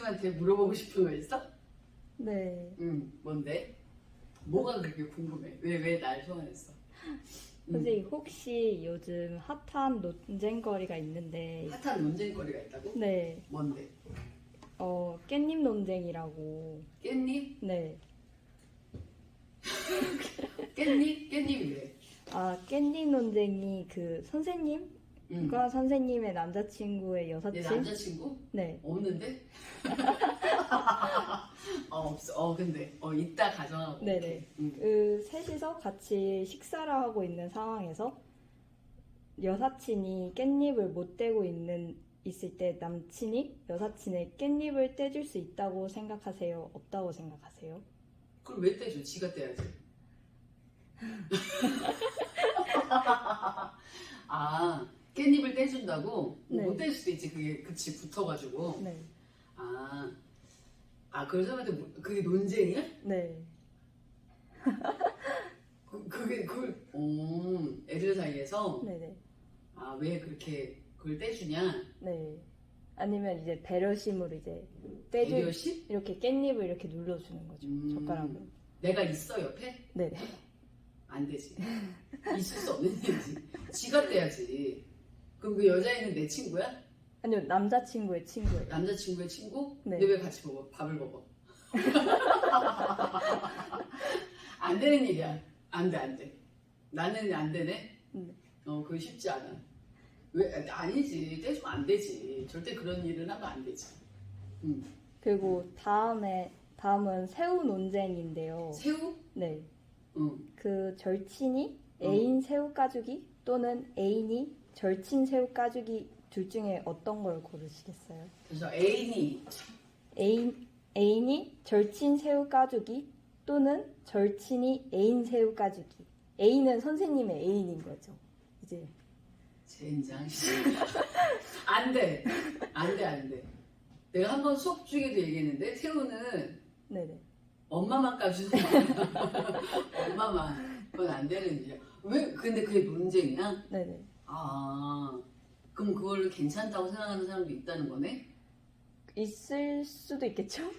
선생님한테 물어보고 싶은 거 있어? 네. 응, 뭔데? 뭐가 그렇게 궁금해? 왜, 왜 날 소환했어? 응. 선생님 혹시 요즘 핫한 논쟁거리가 있는데 핫한 논쟁거리가 있다고? 네. 뭔데? 어, 깻잎 논쟁이라고. 깻잎? 네. 깻잎? 깻잎이래. 아, 깻잎 논쟁이 그 선생님 과 응. 선생님의 남자친구의 내 여사친? 남자친구? 네. 없는데? 어, 없어. 어, 근데. 어, 이따 가정하고. 네네. 오케이. 응. 그 셋이서 같이 식사를 하고 있는 상황에서 여사친이 깻잎을 못 떼고 있는 있을 때 남친이 여사친의 깻잎을 떼줄 수 있다고 생각하세요? 없다고 생각하세요? 그걸 왜 떼줘? 지가 떼야지. 아, 깻잎을 떼준다고? 네. 못 떼줄 수도 있지. 그게, 그치, 붙어가지고. 네. 아, 아, 그 사람한테 뭐- 그게 논쟁이야? 네. 그, 그게, 그걸, 오, 애들 사이에서? 네네. 아, 왜 그렇게 그걸 떼주냐? 네. 아니면 이제 배려심으로 이제 떼줄 배려심? 이렇게 깻잎을 이렇게 눌러주는 거죠. 음. 젓가락으로. 내가 있어, 옆에? 네네. 안 되지. 있을 수 없는 일이지. 지가 떼야지. 그럼 그 여자애는 내 친구야? 아니요 남자친구의 친구예요. 남자친구의 친구? 네. 근데 왜 같이 먹어? 밥을 먹어? 안 되는 일이야. 안 돼, 안 돼. 나는 안 되네? 네. 어, 그거 쉽지 않아. 왜? 아니지. 떼주면 안 되지. 절대 그런 일은 하면 안 되지. 음. 그리고 다음에 다음은 새우 논쟁인데요. 새우? 네. 응. 그 절친이 어. 애인 새우 까주기 또는 애인이 절친 새우 까주기 둘 중에 어떤 걸 고르시겠어요? 그래서 애인이 애인 애인이 절친 새우 까주기 또는 절친이 애인 새우 까주기. 애인은 선생님의 애인인 거죠. 이제 젠장 씨. 안 돼. 안 돼, 안 돼. 내가 한 번 수업 중에도 얘기했는데 새우는 네네. 엄마만 까주는 거야. 엄마만. 그건 안 되는 일이야. 왜? 근데 그게 논쟁이야? 네네. 아. 그럼 그걸 괜찮다고 생각하는 사람도 있다는 거네? 있을 수도 있겠죠?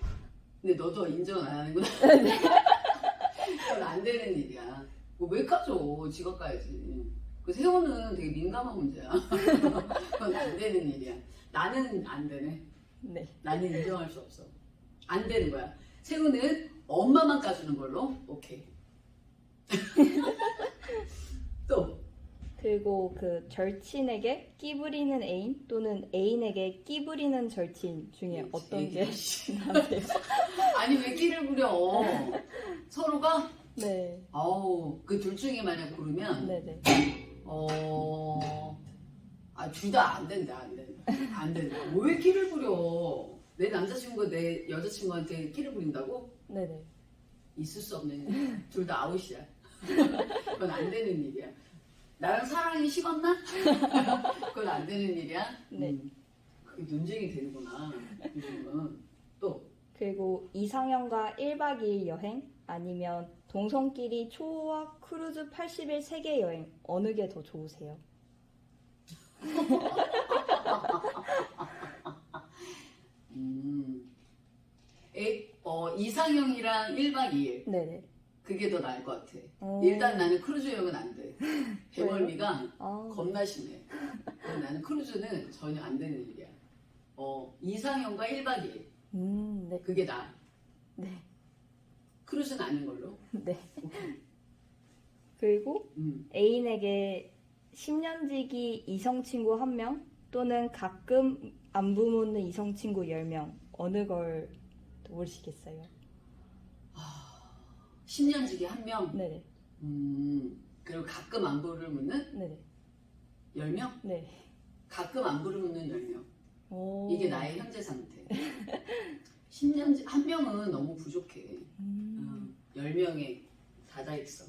근데 너도 인정은 안 하는구나. 그건 안 되는 일이야. 뭐왜 까줘? 지가 까야지. 그 새우는 되게 민감한 문제야. 그건 안 되는 일이야. 나는 안 되네. 네. 나는 인정할 수 없어. 안 되는 거야. 새우는 엄마만 까주는 걸로? 오케이. 또, 그리고 그 절친에게 끼 부리는 애인 또는 애인에게 끼 부리는 절친 중에 어떤 게. 나세요? 아니, 왜 끼를 부려? 서로가? 네. 아우, 그 둘 중에 만약 고르면, 네네. 어, 아, 둘 다 안 된다, 안 된다. 안 된다. 왜 끼를 부려? 내 남자친구가 내 여자친구한테 끼를 부린다고? 네네. 있을 수 없는 일. 둘다 아웃이야. 그건 안 되는 일이야. 나랑 사랑이 식었나? 그건 안 되는 일이야. 네. 음, 그게 논쟁이 되는구나. 요즘은 또 그리고 이상형과 1박 2일 여행 아니면 동성끼리 초호화 크루즈 80일 세계 여행 어느 게 더 좋으세요? 음, 에, 어, 이상형이랑 1박 2일 네네. 그게 더 나을 것 같아. 어. 일단 나는 크루즈 여행은 안 돼. 배멀미가 아, 겁나 심해. 나는 크루즈는 전혀 안 되는 일이야. 어, 이상형과 1박 2일 음, 네. 그게 나. 네. 크루즈는 아닌 걸로. 네. 오케이. 그리고 음. 애인에게 10년지기 이성 친구 1명 또는 가끔 안부 묻는 이성 친구 10명 어느 걸 고르시겠어요? 10년 지기 한 명. 네네. 음. 그리고 가끔 안부를 묻는 네네. 10명? 네. 가끔 안부를 묻는 10명. 오. 이게 나의 현재 상태. 10년 지 한 명은 너무 부족해. 음, 어, 10명에 닫아 있어.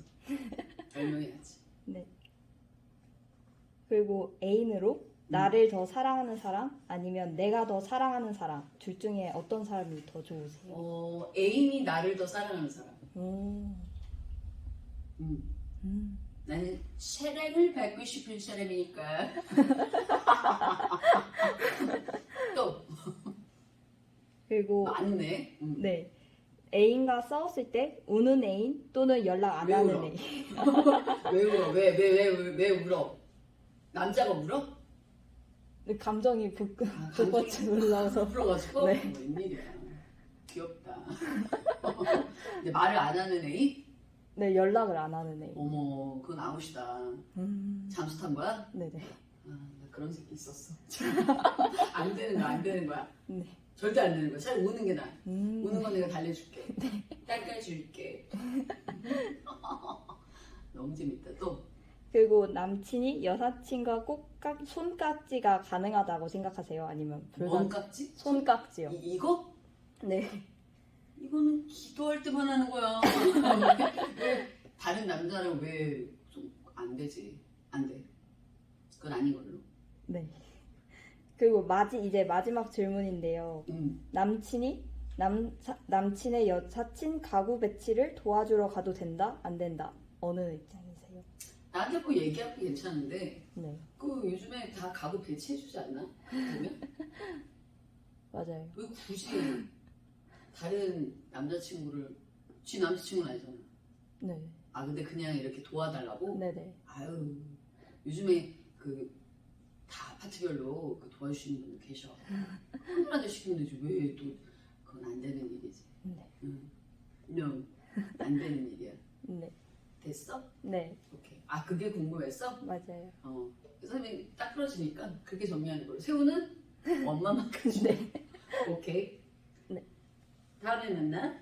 10명이 낫지. 네. 그리고 애인으로 나를 더 사랑하는 사람 아니면 내가 더 사랑하는 사람 둘 중에 어떤 사람이 더 좋으세요? 어, 애인이 나를 더 사랑하는 사람. 음. 음. 음. 나는 사랑을 받고 싶은 사람이니까. 또, 그리고 맞네. 음. 네. 애인과 싸웠을 때 우는 애인 또는 연락 안 왜 하는 울어? 애인. 왜 울어? 왜 왜 왜왜왜 울어? 남자가 울어? 감정이 북, 아, 북받쳐 올라와서. 울어가지고 네. 뭐 웬일이야. 귀엽다. 근데 말을 안 하는 애인? 네, 연락을 안 하는 애인. 어머, 그건 아웃이다. 음, 잠수 탄 거야? 네네. 아, 나 그런 새끼 있었어. 안 되는 거야, 안 되는 거야. 네. 절대 안 되는 거야. 차라리 우는 게 나아. 음, 우는 건 내가 달래줄게. 깎아줄게. 너무 재밌다. 또 그리고 남친이 여사친과 꼭 깍 손깍지가 가능하다고 생각하세요? 아니면 뭔 불가 깍지? 손깍지요? 이, 이거? 네. 이거는 기도할 때만 하는 거야. 왜 다른 남자랑 왜안 되지? 안 돼. 그건 아닌 걸로. 네. 그리고 마지 이제 마지막 질문인데요. 음. 남친이 남 사- 남친의 여 사친 가구 배치를 도와주러 가도 된다? 안 된다? 어느 입장이세요? 나한테 뭐 얘기하고 괜찮은데 네. 그 요즘에 다 가구 배치해주지 않나? 보면 맞아요. 왜 굳이 다른 남자친구를 지 남자친구는 아니잖아. 네. 아 근데 그냥 이렇게 도와달라고? 네네. 아유 요즘에 그 다 아파트별로 그 도와주시는 분들 계셔. 한분한테 시키면 되지 왜 또 그건 안 되는 일이지. 네. 응. No, 안 되는 일이야. 네. 됐어? 네. 오케이. 아 그게 궁금했어? 맞아요. 어. 선생님이 딱 풀어지니까 그렇게 정리하는 걸로. 새우는 엄마만 가지. 네. 오케이. 네. 다음에 만나.